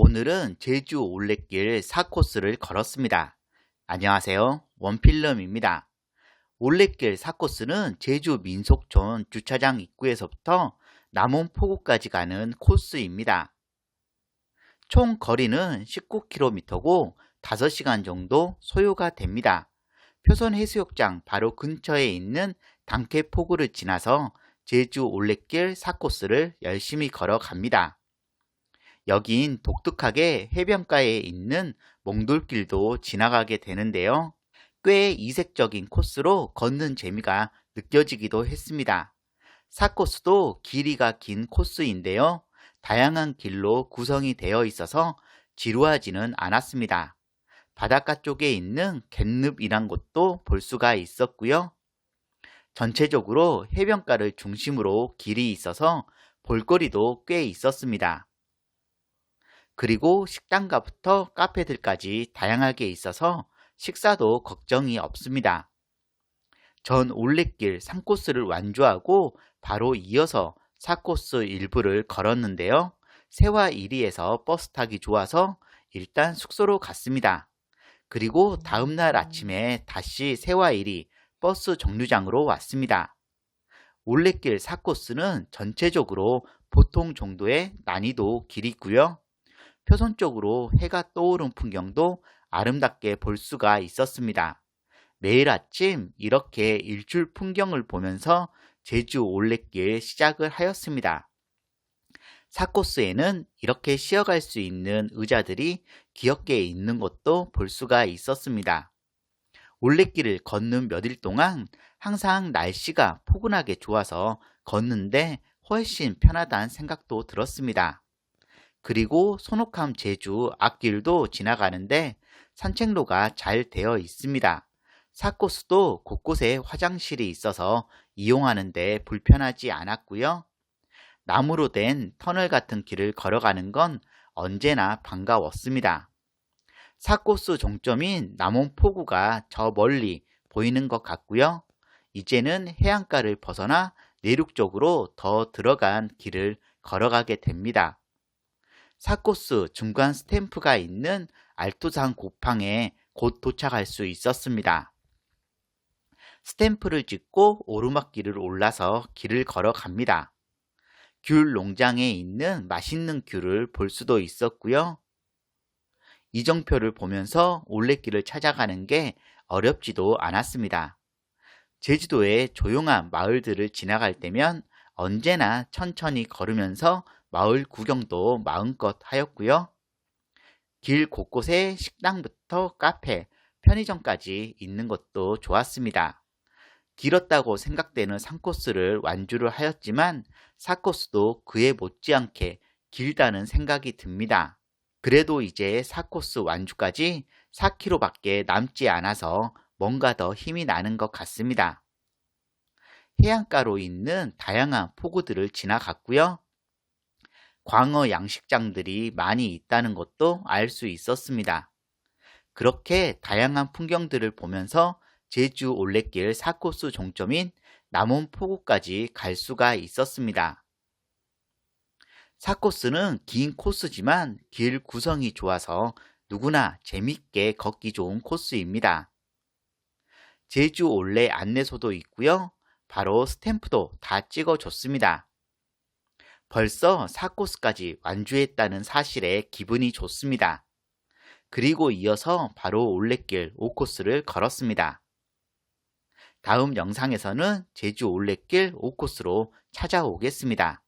오늘은 제주 올레길 4코스를 걸었습니다. 안녕하세요. 원필름입니다. 올레길 4코스는 제주 민속촌 주차장 입구에서부터 남원포구까지 가는 코스입니다. 총 거리는 19km고 5시간 정도 소요가 됩니다. 표선해수욕장 바로 근처에 있는 당캐포구를 지나서 제주 올레길 4코스를 열심히 걸어갑니다. 여긴 독특하게 해변가에 있는 몽돌길도 지나가게 되는데요. 꽤 이색적인 코스로 걷는 재미가 느껴지기도 했습니다. 사코스도 길이가 긴 코스인데요. 다양한 길로 구성이 되어 있어서 지루하지는 않았습니다. 바닷가 쪽에 있는 갯늪이란 곳도 볼 수가 있었고요. 전체적으로 해변가를 중심으로 길이 있어서 볼거리도 꽤 있었습니다. 그리고 식당가부터 카페들까지 다양하게 있어서 식사도 걱정이 없습니다. 전 올레길 3코스를 완주하고 바로 이어서 4코스 일부를 걸었는데요. 세화 1위에서 버스 타기 좋아서 일단 숙소로 갔습니다. 그리고 다음날 아침에 다시 세화 1위 버스 정류장으로 왔습니다. 올레길 4코스는 전체적으로 보통 정도의 난이도 길이고요. 표선 쪽으로 해가 떠오른 풍경도 아름답게 볼 수가 있었습니다. 매일 아침 이렇게 일출 풍경을 보면서 제주 올레길 시작을 하였습니다. 사코스에는 이렇게 쉬어갈 수 있는 의자들이 귀엽게 있는 것도 볼 수가 있었습니다. 올레길을 걷는 몇 일 동안 항상 날씨가 포근하게 좋아서 걷는데 훨씬 편하다는 생각도 들었습니다. 그리고 소노캄 제주 앞길도 지나가는데 산책로가 잘 되어 있습니다. 사코스도 곳곳에 화장실이 있어서 이용하는데 불편하지 않았고요. 나무로 된 터널 같은 길을 걸어가는 건 언제나 반가웠습니다. 사코스 종점인 남원포구가 저 멀리 보이는 것 같고요. 이제는 해안가를 벗어나 내륙 쪽으로 더 들어간 길을 걸어가게 됩니다. 사코스 중간 스탬프가 있는 알토산 고팡에 곧 도착할 수 있었습니다. 스탬프를 찍고 오르막길을 올라서 길을 걸어갑니다. 귤 농장에 있는 맛있는 귤을 볼 수도 있었고요. 이정표를 보면서 올레길을 찾아가는 게 어렵지도 않았습니다. 제주도의 조용한 마을들을 지나갈 때면 언제나 천천히 걸으면서 마을 구경도 마음껏 하였고요. 길 곳곳에 식당부터 카페, 편의점까지 있는 것도 좋았습니다. 길었다고 생각되는 3코스를 완주를 하였지만 4코스도 그에 못지않게 길다는 생각이 듭니다. 그래도 이제 4코스 완주까지 4km밖에 남지 않아서 뭔가 더 힘이 나는 것 같습니다. 해안가로 있는 다양한 포구들을 지나갔고요. 광어 양식장들이 많이 있다는 것도 알 수 있었습니다. 그렇게 다양한 풍경들을 보면서 제주 올레길 4코스 종점인 남원포구까지 갈 수가 있었습니다. 4코스는 긴 코스지만 길 구성이 좋아서 누구나 재밌게 걷기 좋은 코스입니다. 제주 올레 안내소도 있고요. 바로 스탬프도 다 찍어줬습니다. 벌써 4코스까지 완주했다는 사실에 기분이 좋습니다. 그리고 이어서 바로 올레길 5코스를 걸었습니다. 다음 영상에서는 제주 올레길 5코스로 찾아오겠습니다.